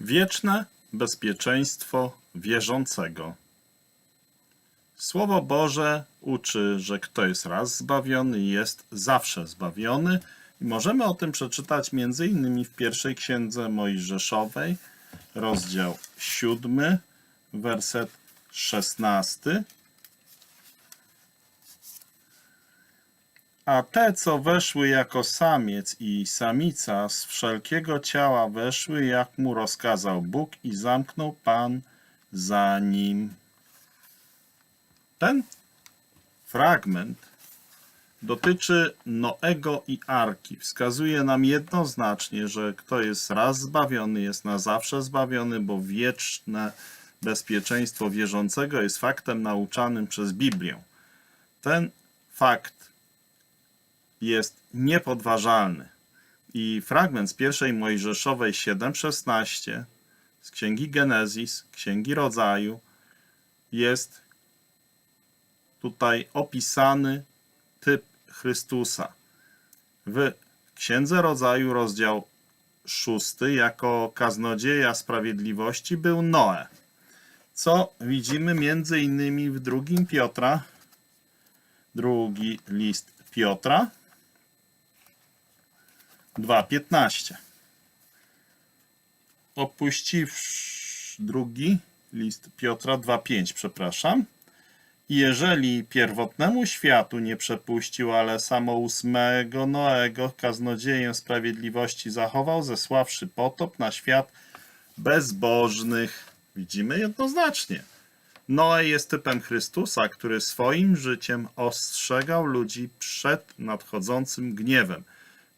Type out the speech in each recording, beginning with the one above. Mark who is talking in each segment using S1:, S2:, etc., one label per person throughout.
S1: Wieczne bezpieczeństwo wierzącego. Słowo Boże uczy, że kto jest raz zbawiony, jest zawsze zbawiony. I możemy o tym przeczytać m.in. w pierwszej księdze Mojżeszowej, rozdział 7, werset 16. A te, co weszły jako samiec i samica, z wszelkiego ciała weszły, jak mu rozkazał Bóg i zamknął Pan za nim. Ten fragment dotyczy Noego i Arki. Wskazuje nam jednoznacznie, że kto jest raz zbawiony, jest na zawsze zbawiony, bo wieczne bezpieczeństwo wierzącego jest faktem nauczanym przez Biblię. Ten fakt jest niepodważalny. I fragment z pierwszej Mojżeszowej 7:16 z Księgi Genezis, Księgi Rodzaju jest tutaj opisany typ Chrystusa. W Księdze Rodzaju, rozdział 6, jako kaznodzieja sprawiedliwości był Noe. Co widzimy między innymi w drugim Piotra, drugi list Piotra 2.15. Opuściwszy drugi list Piotra 2.5, przepraszam. Jeżeli pierwotnemu światu nie przepuścił, ale samo ósmego Noego, kaznodzieję sprawiedliwości zachował, zesławszy potop na świat bezbożnych. Widzimy jednoznacznie. Noe jest typem Chrystusa, który swoim życiem ostrzegał ludzi przed nadchodzącym gniewem.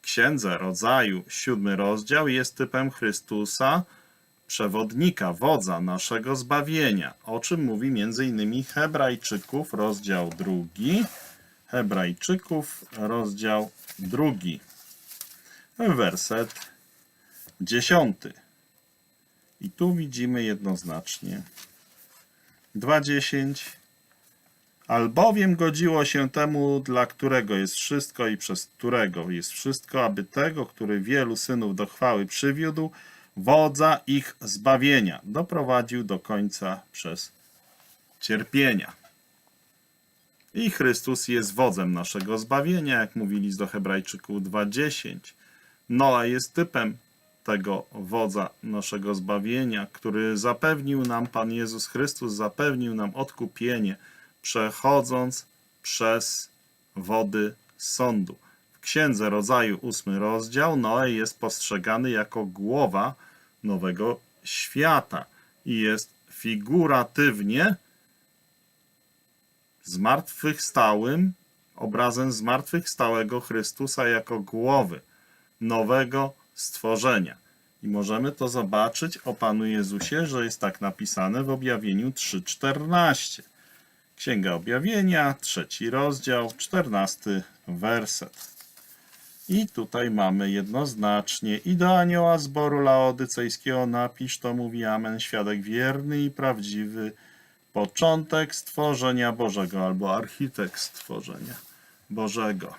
S1: Księdze Rodzaju, siódmy rozdział, jest typem Chrystusa, przewodnika, wodza naszego zbawienia, o czym mówi m.in. Hebrajczyków, rozdział drugi. Hebrajczyków, rozdział drugi. Werset dziesiąty. I tu widzimy jednoznacznie 2.10 Albowiem godziło się temu, dla którego jest wszystko i przez którego jest wszystko, aby tego, który wielu synów do chwały przywiódł, wodza ich zbawienia, doprowadził do końca przez cierpienia. I Chrystus jest wodzem naszego zbawienia, jak mówi list do Hebrajczyków 2.10. Noa jest typem tego wodza naszego zbawienia, który zapewnił nam, Pan Jezus Chrystus zapewnił nam odkupienie, przechodząc przez wody sądu. W Księdze Rodzaju, ósmy rozdział, Noe jest postrzegany jako głowa nowego świata i jest figuratywnie zmartwychwstałym obrazem zmartwychwstałego Chrystusa jako głowy nowego stworzenia. I możemy to zobaczyć o Panu Jezusie, że jest tak napisane w objawieniu 3:14. Księga Objawienia, trzeci rozdział, czternasty werset. I tutaj mamy jednoznacznie i do anioła zboru laodycejskiego napisz, to mówi Amen, świadek wierny i prawdziwy, początek stworzenia Bożego albo architekt stworzenia Bożego.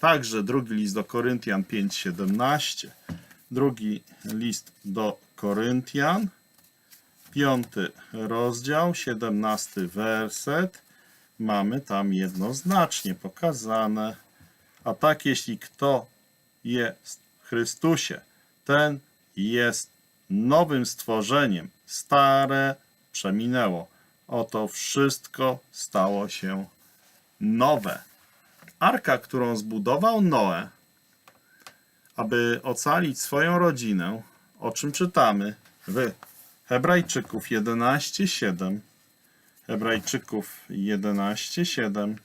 S1: Także drugi list do Koryntian 5:17, drugi list do Koryntian piąty rozdział, siedemnasty werset. Mamy tam jednoznacznie pokazane. A tak, jeśli kto jest w Chrystusie, ten jest nowym stworzeniem. Stare przeminęło. Oto wszystko stało się nowe. Arka, którą zbudował Noe, aby ocalić swoją rodzinę, o czym czytamy w Hebrajczyków 11:7. Hebrajczyków 11:7.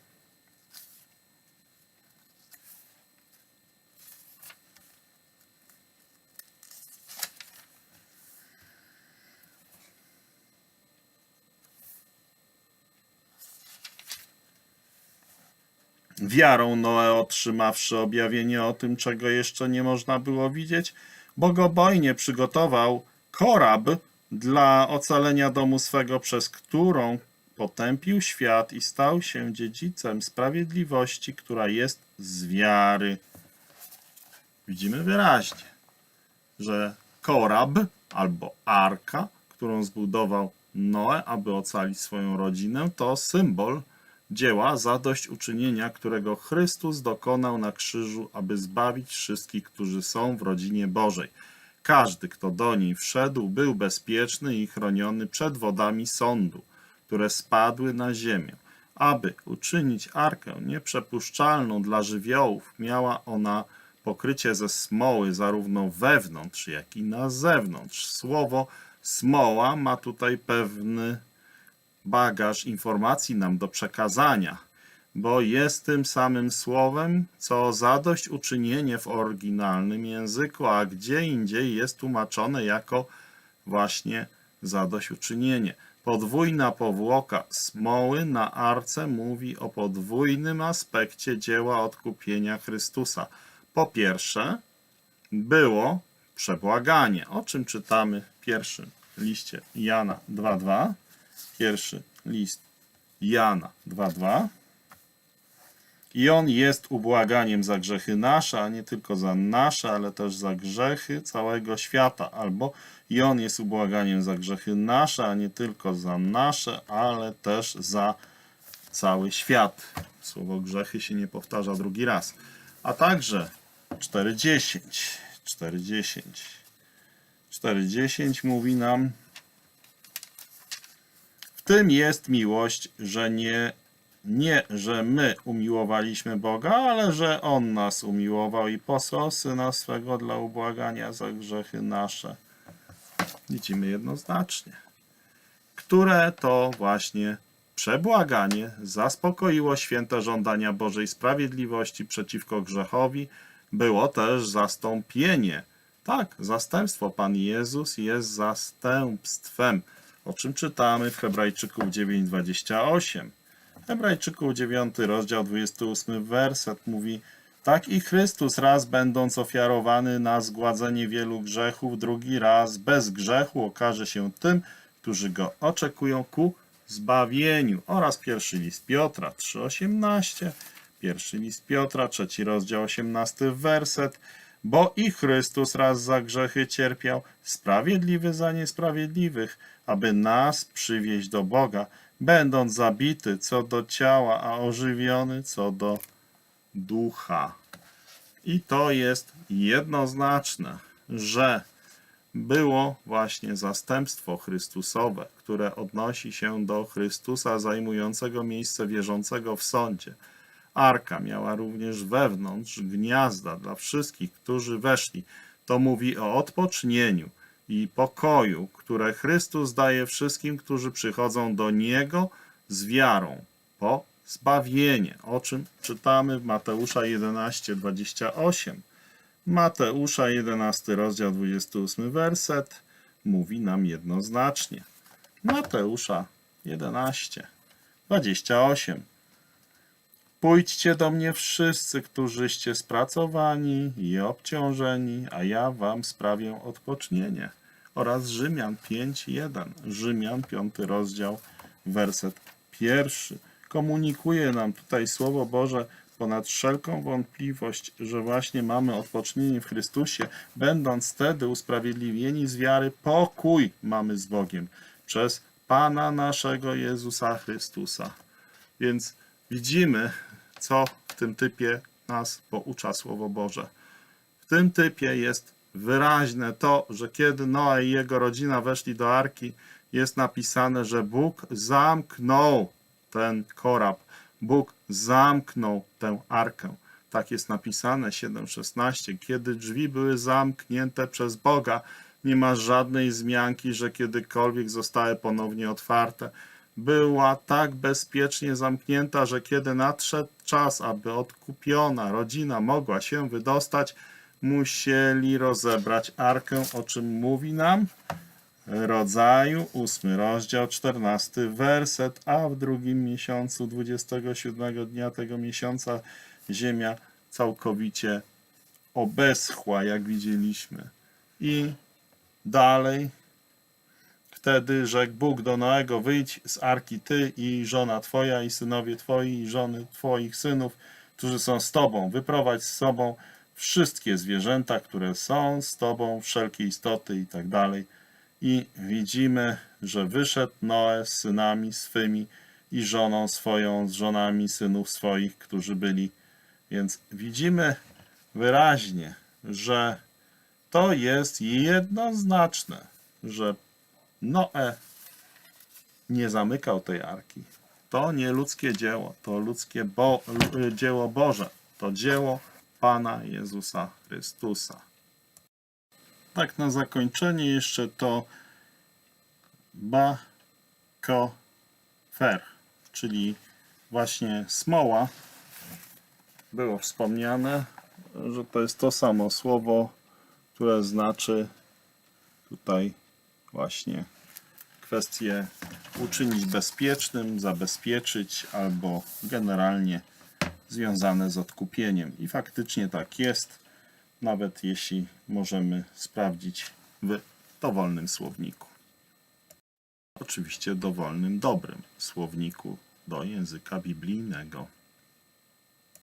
S1: Wiarą Noe otrzymawszy objawienie o tym, czego jeszcze nie można było widzieć, bogobojnie przygotował korab dla ocalenia domu swego, przez którą potępił świat i stał się dziedzicem sprawiedliwości, która jest z wiary. Widzimy wyraźnie, że Korab albo arka, którą zbudował Noe, aby ocalić swoją rodzinę, to symbol dzieła zadośćuczynienia, którego Chrystus dokonał na krzyżu, aby zbawić wszystkich, którzy są w rodzinie Bożej. Każdy, kto do niej wszedł, był bezpieczny i chroniony przed wodami sądu, które spadły na ziemię. Aby uczynić arkę nieprzepuszczalną dla żywiołów, miała ona pokrycie ze smoły zarówno wewnątrz, jak i na zewnątrz. Słowo smoła ma tutaj pewny bagaż informacji nam do przekazania, bo jest tym samym słowem, co zadośćuczynienie w oryginalnym języku, a gdzie indziej jest tłumaczone jako właśnie zadośćuczynienie. Podwójna powłoka smoły na arce mówi o podwójnym aspekcie dzieła odkupienia Chrystusa. Po pierwsze, było przebłaganie, o czym czytamy w pierwszym liście Jana 2.2. Pierwszy list Jana 2.2. I on jest ubłaganiem za grzechy nasze, a nie tylko za nasze, ale też za grzechy całego świata. Albo i on jest ubłaganiem za grzechy nasze, a nie tylko za nasze, ale też za cały świat. Słowo grzechy się nie powtarza drugi raz. A także 4.10. 4.10. 4.10 mówi nam, w tym jest miłość, że nie, nie, że my umiłowaliśmy Boga, ale że On nas umiłował i posłał Syna swego dla ubłagania za grzechy nasze. Widzimy jednoznacznie. Które to właśnie przebłaganie zaspokoiło święte żądania Bożej sprawiedliwości przeciwko grzechowi, było też zastąpienie. Tak, zastępstwo. Pan Jezus jest zastępstwem o czym czytamy w Hebrajczyków 9:28. Hebrajczyków 9 rozdział 28 werset mówi tak i Chrystus raz będąc ofiarowany na zgładzenie wielu grzechów, drugi raz bez grzechu okaże się tym, którzy go oczekują ku zbawieniu. Oraz pierwszy list Piotra 3:18, pierwszy list Piotra, trzeci rozdział 18 werset. Bo i Chrystus raz za grzechy cierpiał, sprawiedliwy za niesprawiedliwych, aby nas przywieźć do Boga, będąc zabity co do ciała, a ożywiony co do ducha. I to jest jednoznaczne, że było właśnie zastępstwo Chrystusowe, które odnosi się do Chrystusa zajmującego miejsce wierzącego w sądzie. Arka miała również wewnątrz gniazda dla wszystkich, którzy weszli. To mówi o odpocznieniu i pokoju, które Chrystus daje wszystkim, którzy przychodzą do Niego z wiarą po zbawienie, o czym czytamy w Mateusza 11, 28. Mateusza 11, rozdział 28, werset mówi nam jednoznacznie. Mateusza 11, 28. Pójdźcie do mnie wszyscy, którzyście spracowani i obciążeni, a ja wam sprawię odpocznienie. Oraz Rzymian 5.1. Rzymian 5 rozdział, werset pierwszy. Komunikuje nam tutaj Słowo Boże ponad wszelką wątpliwość, że właśnie mamy odpocznienie w Chrystusie, będąc wtedy usprawiedliwieni z wiary, pokój mamy z Bogiem przez Pana naszego Jezusa Chrystusa. Więc widzimy, co w tym typie nas poucza Słowo Boże. W tym typie jest wyraźne to, że kiedy Noe i jego rodzina weszli do arki, jest napisane, że Bóg zamknął ten korab. Bóg zamknął tę arkę. Tak jest napisane 7:16. Kiedy drzwi były zamknięte przez Boga, nie ma żadnej zmianki, że kiedykolwiek zostały ponownie otwarte była tak bezpiecznie zamknięta, że kiedy nadszedł czas, aby odkupiona rodzina mogła się wydostać, musieli rozebrać arkę, o czym mówi nam rodzaju, ósmy rozdział, czternasty werset, a w drugim miesiącu, 27 dnia tego miesiąca, ziemia całkowicie obeschła, jak widzieliśmy. I dalej Wtedy rzekł Bóg do Noego, wyjdź z arki ty i żona twoja i synowie twoi i żony twoich synów, którzy są z tobą. Wyprowadź z sobą wszystkie zwierzęta, które są z tobą, wszelkie istoty i tak dalej. i widzimy, że wyszedł Noe z synami swymi i żoną swoją, z żonami synów swoich, którzy byli. Więc widzimy wyraźnie, że to jest jednoznaczne, że Noe nie zamykał tej arki. To nie ludzkie dzieło, to ludzkie bo, l- dzieło Boże, to dzieło Pana Jezusa Chrystusa. Tak na zakończenie jeszcze to ba ko fer, czyli właśnie smoła. Było wspomniane, że to jest to samo słowo, które znaczy tutaj właśnie kwestię uczynić bezpiecznym, zabezpieczyć albo generalnie związane z odkupieniem. I faktycznie tak jest, nawet jeśli możemy sprawdzić w dowolnym słowniku. Oczywiście dowolnym, dobrym słowniku do języka biblijnego.